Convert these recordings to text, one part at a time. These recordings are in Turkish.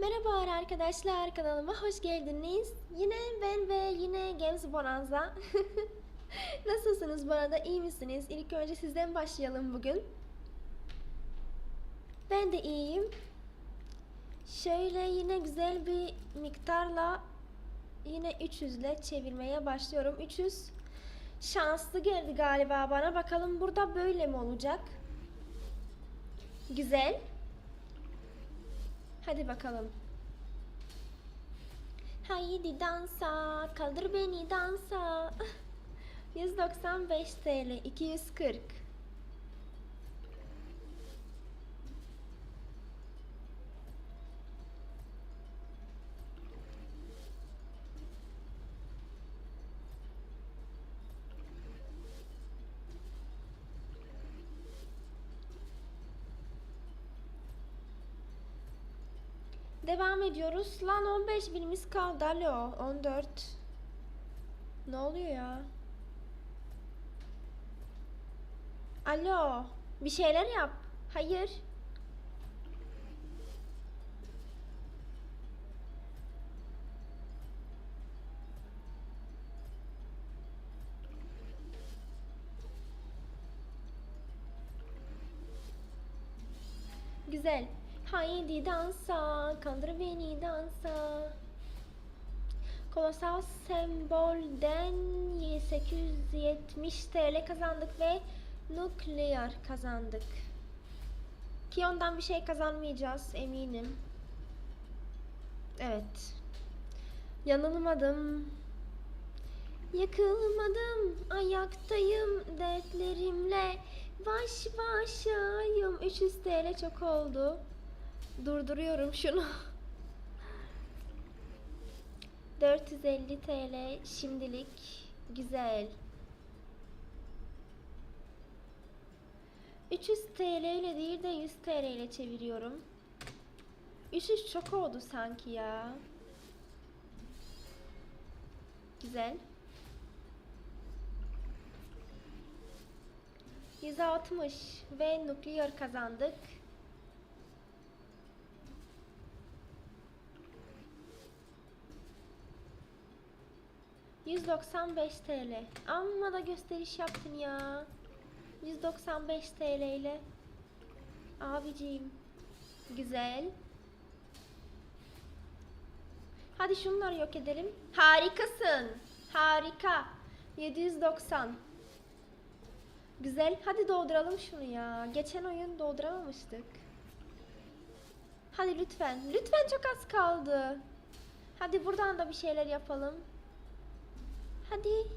Merhabalar arkadaşlar kanalıma hoş geldiniz. Yine ben ve yine Games Bonanza. Nasılsınız bu arada iyi misiniz? İlk önce sizden başlayalım bugün. Ben de iyiyim. Şöyle yine güzel bir miktarla yine 300 ile çevirmeye başlıyorum. 300 şanslı geldi galiba bana. Bakalım burada böyle mi olacak? Güzel. Hadi bakalım. Haydi dansa, kaldır beni dansa. 195 TL, 240. Devam ediyoruz. Lan 15 binimiz kaldı. Alo 14. Ne oluyor ya? Alo. Bir şeyler yap. Hayır. Güzel. Haydi dansa, kandır beni dansa. Kolosal sembolden 870 TL kazandık ve nukleer kazandık. Ki ondan bir şey kazanmayacağız eminim. Evet. Yanılmadım. Yakılmadım, ayaktayım dertlerimle baş başayım. 300 TL çok oldu. Durduruyorum şunu. 450 TL şimdilik güzel. 300 TL ile değil de 100 TL ile çeviriyorum. 300 çok oldu sanki ya. Güzel. 160 ve nukleer kazandık. ...195 TL. Amma da gösteriş yaptın ya. 195 TL ile. Abiciğim. Güzel. Hadi şunları yok edelim. Harikasın. Harika. 790. Güzel. Hadi dolduralım şunu ya. Geçen oyun dolduramamıştık. Hadi lütfen. Lütfen çok az kaldı. Hadi buradan da bir şeyler yapalım. Hadi.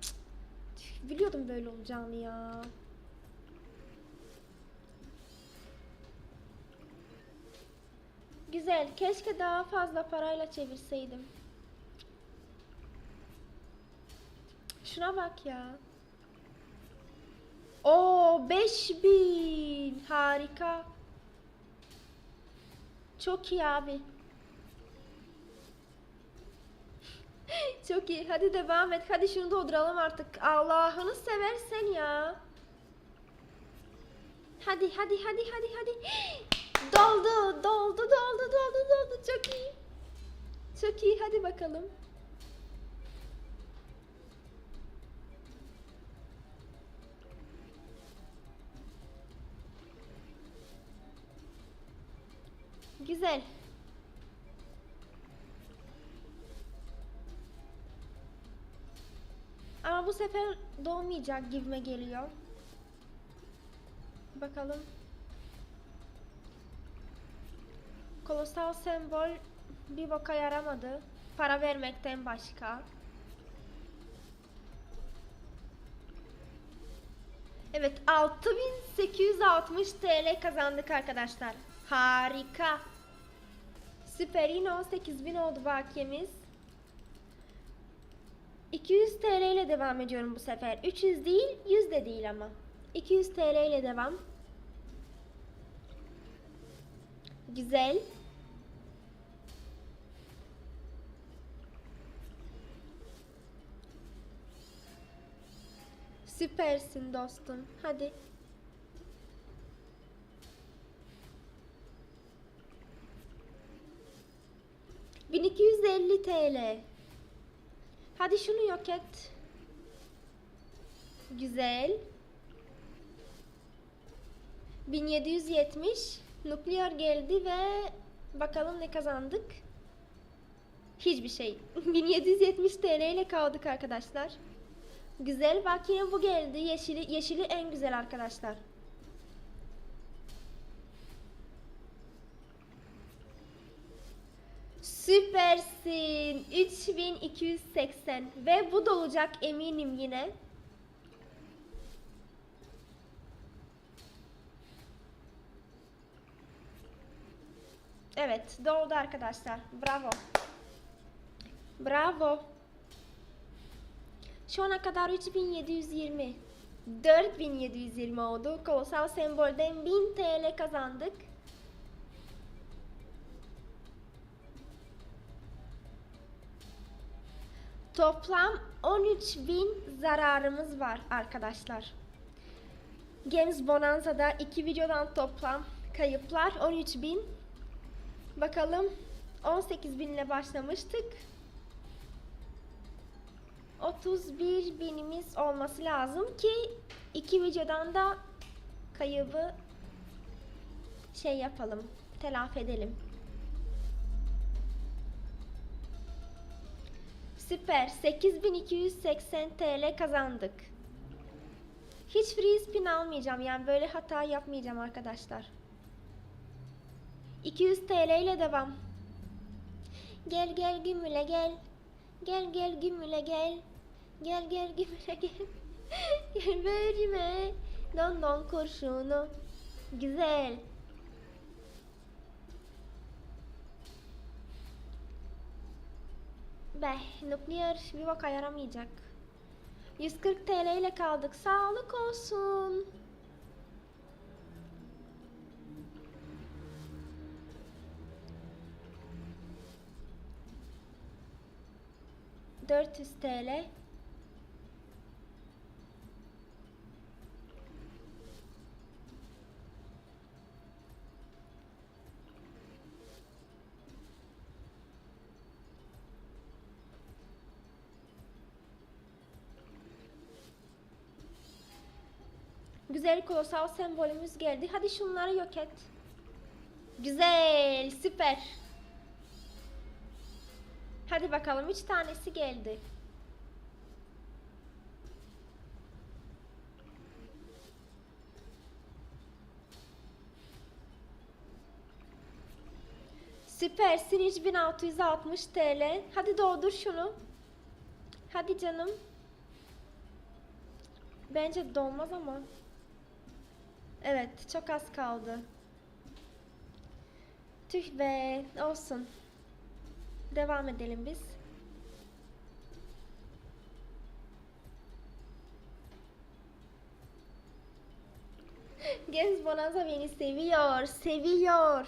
Cık. Biliyordum böyle olacağını ya. Güzel. Keşke daha fazla parayla çevirseydim. Şuna bak ya. Oo 5000 harika. Çok iyi abi. Çok iyi. Hadi devam et. Hadi şunu dolduralım artık. Allah'ını seversen ya. Hadi hadi hadi hadi hadi. Doldu, doldu, doldu, doldu, doldu. Çok iyi. Çok iyi. Hadi bakalım. Güzel. Ama bu sefer doğmayacak gibime geliyor. Bakalım. Kolosal sembol bir boka yaramadı. Para vermekten başka. Evet 6860 TL kazandık arkadaşlar. Harika. Süper yine 18000 oldu bakiyemiz. 200 TL ile devam ediyorum bu sefer. 300 değil 100 de değil ama. 200 TL ile devam. Güzel. Süpersin dostum. Hadi. 1250 TL. Hadi şunu yok et. Güzel. 1770 nükleer geldi ve bakalım ne kazandık. Hiçbir şey. 1770 TL ile kaldık arkadaşlar. Güzel bak yine bu geldi. Yeşili, yeşili en güzel arkadaşlar. Süpersin. 3280 ve bu da olacak eminim yine. Evet, doldu arkadaşlar. Bravo. Bravo. Şu ana kadar 3720. 4720 oldu. Kolosal sembolden 1000 TL kazandık. Toplam 13.000 zararımız var arkadaşlar. Games Bonanza'da iki videodan toplam kayıplar 13.000. Bakalım 18.000 ile başlamıştık. 31 binimiz olması lazım ki iki videodan da kaybı şey yapalım, telafi edelim. Süper. 8280 TL kazandık. Hiç free spin almayacağım. Yani böyle hata yapmayacağım arkadaşlar. 200 TL ile devam. Gel gel gümüle gel. Gel gel gümüle gel. Gel gel gümüle gel. gel verime. Don don kurşunu. Güzel. Be, nükleer bir baka yaramayacak. 140 TL ile kaldık. Sağlık olsun. Dört yüz TL. Güzel kolosal sembolümüz geldi. Hadi şunları yok et. Güzel, süper. Hadi bakalım üç tanesi geldi. Süpersin 3660 TL. Hadi doldur şunu. Hadi canım. Bence dolmaz ama. Evet, çok az kaldı. Tüh be, olsun. Devam edelim biz. Gens Bonanza beni seviyor, seviyor.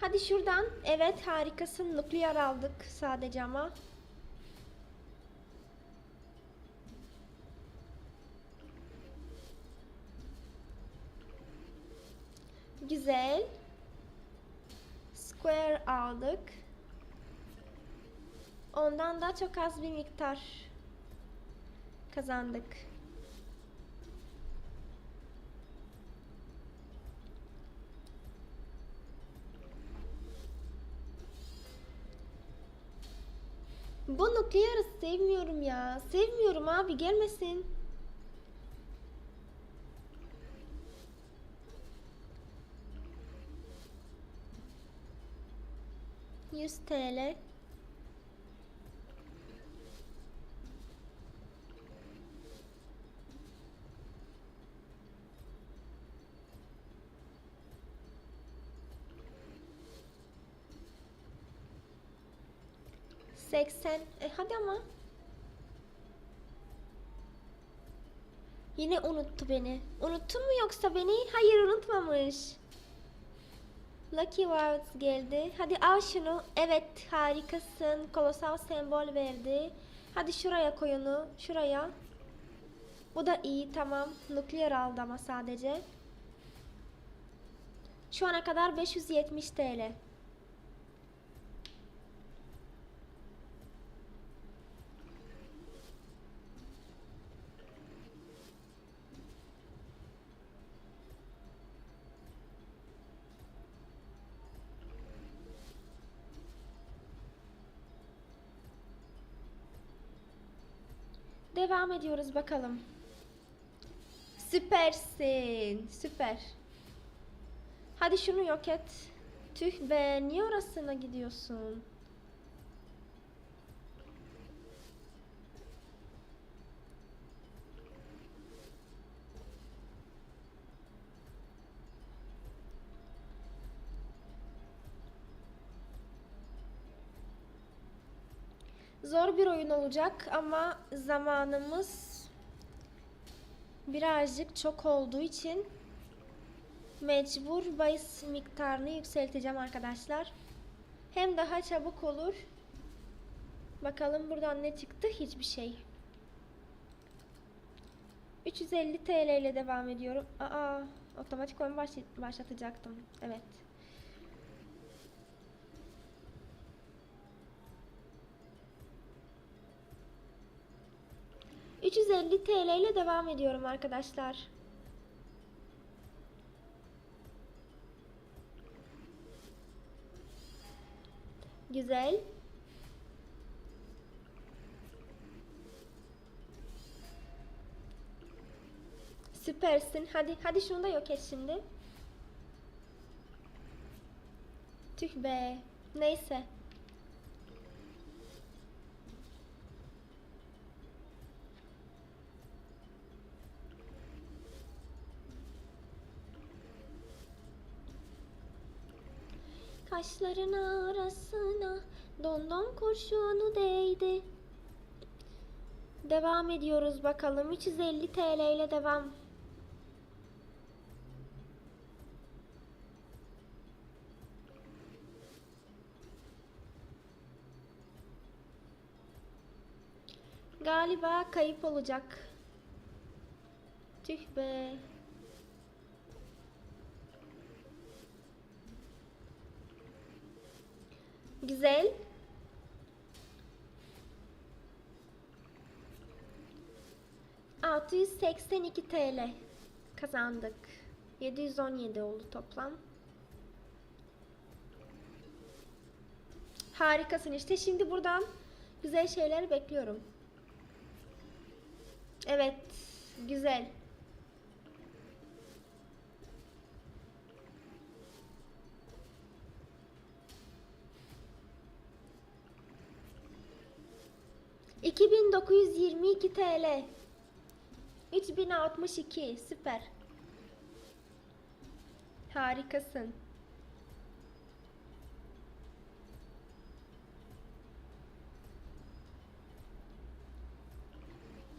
Hadi şuradan. Evet harikasın. Nükleer aldık sadece ama. Güzel. Square aldık. Ondan da çok az bir miktar kazandık. Bu nükleeri sevmiyorum ya. Sevmiyorum abi gelmesin. Yüz TL. Seksen. E hadi ama. Yine unuttu beni. Unuttun mu yoksa beni? Hayır unutmamış. Lucky Words geldi. Hadi al şunu. Evet harikasın. Kolosal sembol verdi. Hadi şuraya koy onu. Şuraya. Bu da iyi tamam. Nükleer aldı ama sadece. Şu ana kadar 570 TL. Devam ediyoruz bakalım. Süpersin. Süper. Hadi şunu yok et. Tüh be niye orasına gidiyorsun? Zor bir oyun olacak ama zamanımız birazcık çok olduğu için mecbur bahis miktarını yükselteceğim arkadaşlar. Hem daha çabuk olur. Bakalım buradan ne çıktı? Hiçbir şey. 350 TL ile devam ediyorum. Aa, otomatik oyun başlat- başlatacaktım. Evet. ...350 TL ile devam ediyorum arkadaşlar. Güzel. Süpersin. Hadi hadi şunu da yok et şimdi. Tüh be. Neyse. Kaşların arasına dondon kurşunu değdi. Devam ediyoruz bakalım. 350 TL ile devam. Galiba kayıp olacak. Tüh be. Güzel. ...682 TL kazandık. 717 oldu toplam. Harikasın işte. Şimdi buradan güzel şeyler bekliyorum. Evet. Güzel. ...2922 TL. 3062 süper. Harikasın.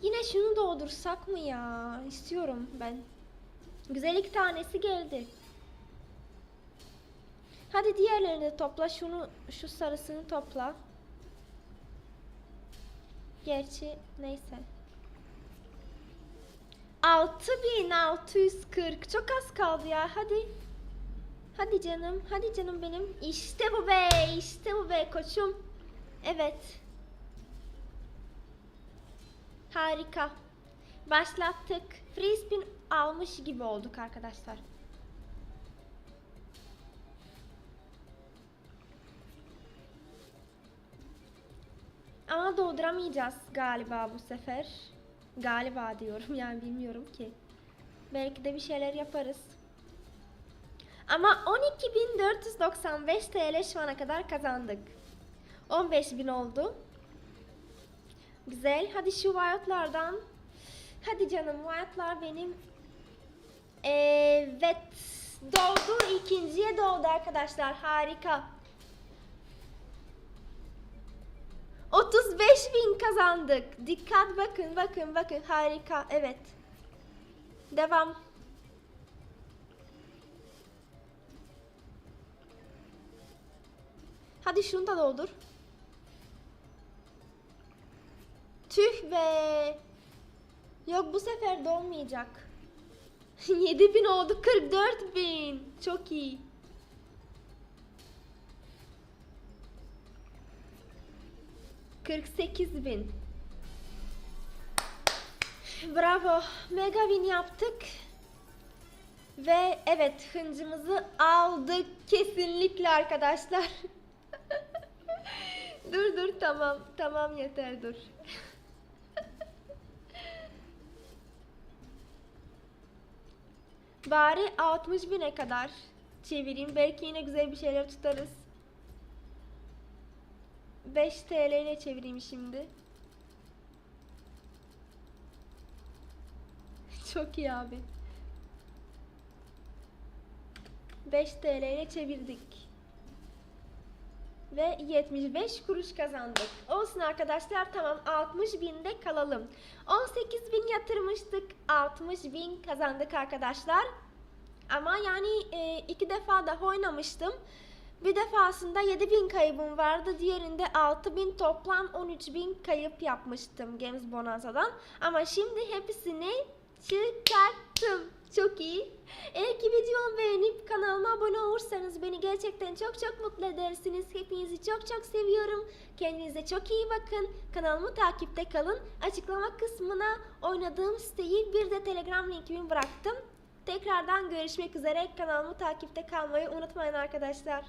Yine şunu doldursak mı ya? İstiyorum ben. Güzel iki tanesi geldi. Hadi diğerlerini de topla. Şunu şu sarısını topla. Gerçi neyse. 6640 çok az kaldı ya hadi. Hadi canım hadi canım benim. İşte bu be işte bu be koçum. Evet. Harika. Başlattık. Free spin almış gibi olduk arkadaşlar. Ama dolduramayacağız galiba bu sefer. Galiba diyorum yani bilmiyorum ki. Belki de bir şeyler yaparız. Ama 12.495 TL şu ana kadar kazandık. 15.000 oldu. Güzel. Hadi şu wildlardan. Hadi canım wildlar benim. Evet. Doldu. ikinciye doldu arkadaşlar. Harika. 35 bin kazandık. Dikkat bakın bakın bakın harika. Evet. Devam. Hadi şunu da doldur. Tüh be. Yok bu sefer dolmayacak. 7000 oldu 44000. Çok iyi. Kırk sekiz bin. Bravo. Mega win yaptık. Ve evet hıncımızı aldık kesinlikle arkadaşlar. dur dur tamam. Tamam yeter dur. Bari 60 bine kadar çevireyim. Belki yine güzel bir şeyler tutarız. 5 TL ile çevireyim şimdi. Çok iyi abi. 5 TL ile çevirdik. Ve 75 kuruş kazandık. Olsun arkadaşlar tamam 60 binde kalalım. 18 bin yatırmıştık. 60 bin kazandık arkadaşlar. Ama yani e, iki defa daha oynamıştım. Bir defasında 7000 kaybım vardı. Diğerinde 6000 toplam 13000 kayıp yapmıştım Games Bonanza'dan. Ama şimdi hepsini çıkarttım. Çok iyi. Eğer ki videomu beğenip kanalıma abone olursanız beni gerçekten çok çok mutlu edersiniz. Hepinizi çok çok seviyorum. Kendinize çok iyi bakın. Kanalımı takipte kalın. Açıklama kısmına oynadığım siteyi bir de Telegram linkimi bıraktım. Tekrardan görüşmek üzere. Kanalımı takipte kalmayı unutmayın arkadaşlar.